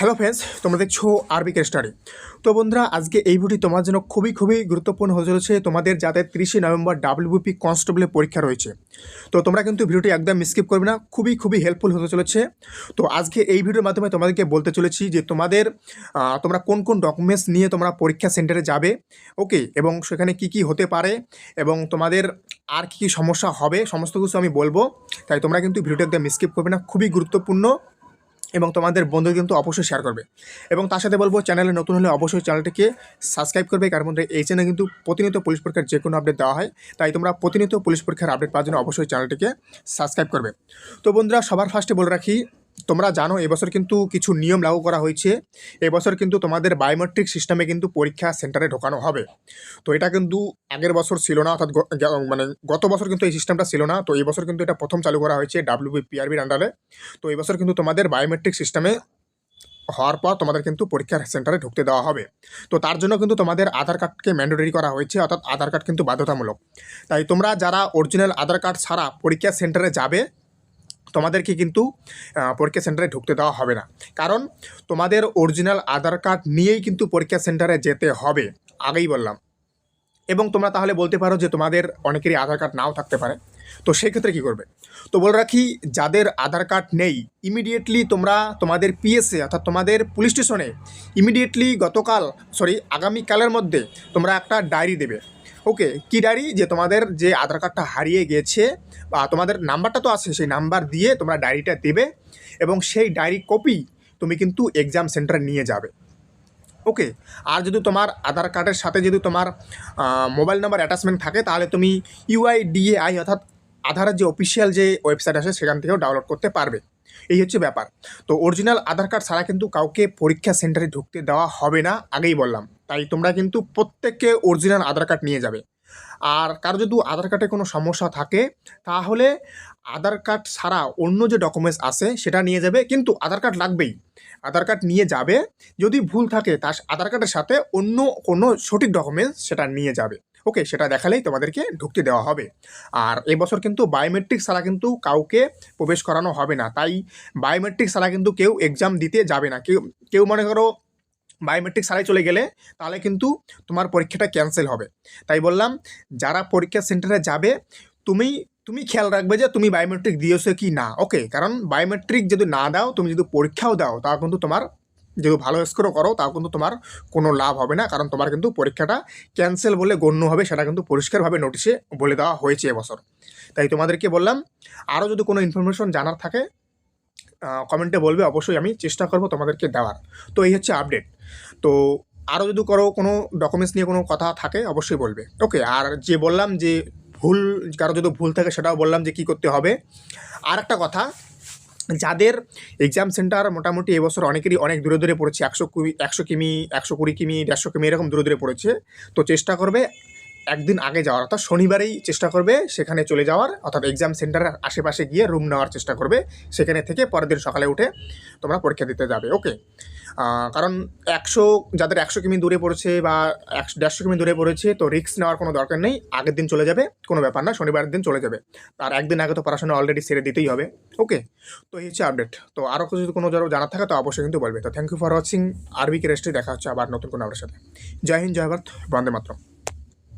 Hello friends তোমরা দেখছ আরবিকে study তো বন্ধুরা, আজকে এই ভিডিও তোমার জন্য খুবই খুবই গুরুত্বপূর্ণ হয়ে চলেছে। তোমাদের যাদের তিরিশে নভেম্বর ডাব্লিউবিপি কনস্টেবলের পরীক্ষা রয়েছে। তো তোমরা কিন্তু ভিডিওটি একদম স্কিপ করবে না, খুবই খুবই হেল্পফুল হতে চলেছে। তো আজকে এই ভিডিওর মাধ্যমে তোমাদেরকে বলতে চলেছি যে তোমাদের তোমরা কোন কোন ডকুমেন্টস নিয়ে তোমরা পরীক্ষা সেন্টারে যাবে ওকে এবং সেখানে কি কি হতে পারে, এবং তোমাদের আর কী কী সমস্যা হবে, সমস্ত কিছু আমি বলব। তাই তোমরা কিন্তু ভিডিওটি একদম স্কিপ করবে না, খুবই গুরুত্বপূর্ণ। এবং তোমাদের বন্ধু কিন্তু অবশ্যই শেয়ার করবে। এবং তার সাথে বলব চ্যানেলে নতুন হলে অবশ্যই চ্যানেলটিকে সাবস্ক্রাইব করবে, কারণ মধ্যে এই চ্যানেলে কিন্তু প্রতিনিয়ত পুলিশ পরীক্ষার যে কোনো আপডেট দেওয়া হয়। তাই তোমরা প্রতিনিয়ত পুলিশ পরীক্ষার আপডেট পাওয়ার জন্য অবশ্যই চ্যানেলটিকে সাবস্ক্রাইব করবে। তো বন্ধুরা, সবার ফার্স্টে বলে রাখি তোমরা জানো, এবছর কিন্তু কিছু নিয়ম লাগু করা হয়েছে। এবছর কিন্তু তোমাদের বায়োমেট্রিক সিস্টেমে কিন্তু পরীক্ষা সেন্টারে ঢোকানো হবে। তো এটা কিন্তু আগের বছর ছিল না, অর্থাৎ মানে গত বছর কিন্তু এই সিস্টেমটা ছিল না। তো এই বছর কিন্তু এটা প্রথম চালু করা হয়েছে ডাব্লিউবি পিআরবির আন্ডারে তো এই বছর কিন্তু তোমাদের বায়োমেট্রিক সিস্টেমে হওয়ার পর তোমাদের কিন্তু পরীক্ষার সেন্টারে ঢুকতে দেওয়া হবে। তো তার জন্য কিন্তু তোমাদের আধার কার্ডকে ম্যান্ডেটরি করা হয়েছে, অর্থাৎ আধার কার্ড কিন্তু বাধ্যতামূলক। তাই তোমরা যারা অরিজিনাল আধার কার্ড ছাড়া পরীক্ষা সেন্টারে যাবে তোমাদেরকে কিন্তু পরীক্ষা সেন্টারে ঢুকতে দেওয়া হবে না। কারণ তোমাদের অরিজিনাল আধার কার্ড নিয়েই কিন্তু পরীক্ষা সেন্টারে যেতে হবে, আগেই বললাম। এবং তোমরা তাহলে বলতে পারো যে তোমাদের অনেকেরই আধার কার্ড নাও থাকতে পারে। তো সেক্ষেত্রে কী করবে? তো বলে রাখি, যাদের আধার কার্ড নেই ইমিডিয়েটলি তোমরা তোমাদের পিএসএ অর্থাৎ তোমাদের পুলিশ স্টেশনে ইমিডিয়েটলি গতকাল সরি আগামীকালের মধ্যে তোমরা একটা ডায়েরি দেবে। ওকে, কি ডায়েরি? যে তোমাদের যে আধার কার্ডটা হারিয়ে গেছে, বা তোমাদের নাম্বারটা তো আছে, সেই নাম্বার দিয়ে তোমরা ডায়েরিটা দেবে এবং সেই ডায়েরি কপি তুমি কিন্তু এক্সাম সেন্টারে নিয়ে যাবে। ওকে, আর যদি তোমার আধার কার্ডের সাথে যদি তোমার মোবাইল নাম্বার অ্যাটাচমেন্ট থাকে, তাহলে তুমি ইউআইডিএআই অর্থাৎ আধারের যে অফিসিয়াল যে ওয়েবসাইট আছে, সেখান থেকেও ডাউনলোড করতে পারবে। এই হচ্ছে ব্যাপার। তো অরিজিনাল আধার কার্ড ছাড়া কিন্তু কাউকে পরীক্ষা সেন্টারে ঢুকতে দেওয়া হবে না, আগেই বললাম। তাই তোমরা কিন্তু প্রত্যেককে অরিজিনাল আধার কার্ড নিয়ে যাবে। আর কারও যদি আধার কার্ডে কোনো সমস্যা থাকে, তাহলে আধার কার্ড ছাড়া অন্য যে ডকুমেন্টস আছে, সেটা নিয়ে যাবে। কিন্তু আধার কার্ড লাগবেই। আধার কার্ড নিয়ে যাবে। যদি ভুল থাকে, তার আধার কার্ডের সাথে অন্য কোনো সঠিক ডকুমেন্টস সেটা নিয়ে যাবে। ওকে সেটা দেখালেই তোমাদেরকে ঢুকতে দেওয়া হবে। আর এবছর কিন্তু বায়োমেট্রিক ছাড়া কিন্তু কাউকে প্রবেশ করানো হবে না। তাই বায়োমেট্রিক ছাড়া কিন্তু কেউ এক্সাম দিতে যাবে না। কেউ কেউ মনে করো বায়োমেট্রিক ছাড়াই চলে গেলে তাহলে কিন্তু তোমার পরীক্ষাটা ক্যান্সেল হবে। তাই বললাম, যারা পরীক্ষা সেন্টারে যাবে, তুমি তুমি খেয়াল রাখবে যে তুমি বায়োমেট্রিক দিয়েছ কি না ওকে কারণ বায়োমেট্রিক যদি না দাও, তুমি যদি পরীক্ষাও দাও, তাও কিন্তু তোমার, যদি ভালো স্কোরও করো, তাও কিন্তু তোমার কোনো লাভ হবে না, কারণ তোমার কিন্তু পরীক্ষাটা ক্যান্সেল বলে গণ্য হবে, সেটা কিন্তু পরিষ্কারভাবে নোটিশে বলে দেওয়া হয়েছে এবছর। তাই তোমাদেরকে বললাম, আরও যদি কোনো ইনফরমেশন জানার থাকে কমেন্টে বলবে, অবশ্যই আমি চেষ্টা করব তোমাদেরকে দেওয়ার। তো এই হচ্ছে আপডেট তো আরও যদি করো কোনো ডকুমেন্টস নিয়ে কোনো কথা থাকে, অবশ্যই বলবে। ওকে আর যে বললাম যে ভুল, কারও যদি ভুল থাকে সেটাও বললাম যে কী করতে হবে। আর একটা কথা, যাদের এক্সাম সেন্টার মোটামুটি এবছর অনেকেরই অনেক দূরে দূরে পড়েছে, একশো কুড়ি, একশো কিমি, একশো কুড়ি কিমি, দেড়শো কিমি, এরকম দূরে দূরে পড়েছে, তো চেষ্টা করবে একদিন আগে যাওয়ার, অর্থাৎ শনিবারেই চেষ্টা করবে সেখানে চলে যাওয়ার, অর্থাৎ এক্সাম সেন্টারের আশেপাশে গিয়ে রুম নেওয়ার চেষ্টা করবে, সেখানে থেকে পরের দিন সকালে উঠে তোমরা পরীক্ষা দিতে যাবে ওকে কারণ একশো, যাদের একশো কিমি দূরে পড়েছে বা একশো, দেড়শো কিমি দূরে পড়েছে, তো রিস্ক নেওয়ার কোনো দরকার নেই, আগের দিন চলে যাবে, কোনো ব্যাপার না শনিবারের দিন চলে যাবে। তার একদিন আগে তো পড়াশোনা অলরেডি সেরে দিতেই হবে ওকে তো এই হচ্ছে আপডেট তো আরও কিছু যদি কোনো যারা জানার থাকে, তো অবশ্যই কিন্তু বলবে। তো থ্যাংক ইউ ফর ওয়াচিং আরবিকে রেস্টে দেখা হচ্ছে আবার নতুন কোনো আপনার সাথে। জয় হিন্দ, জয় ভারত, বন্দে মাতরম।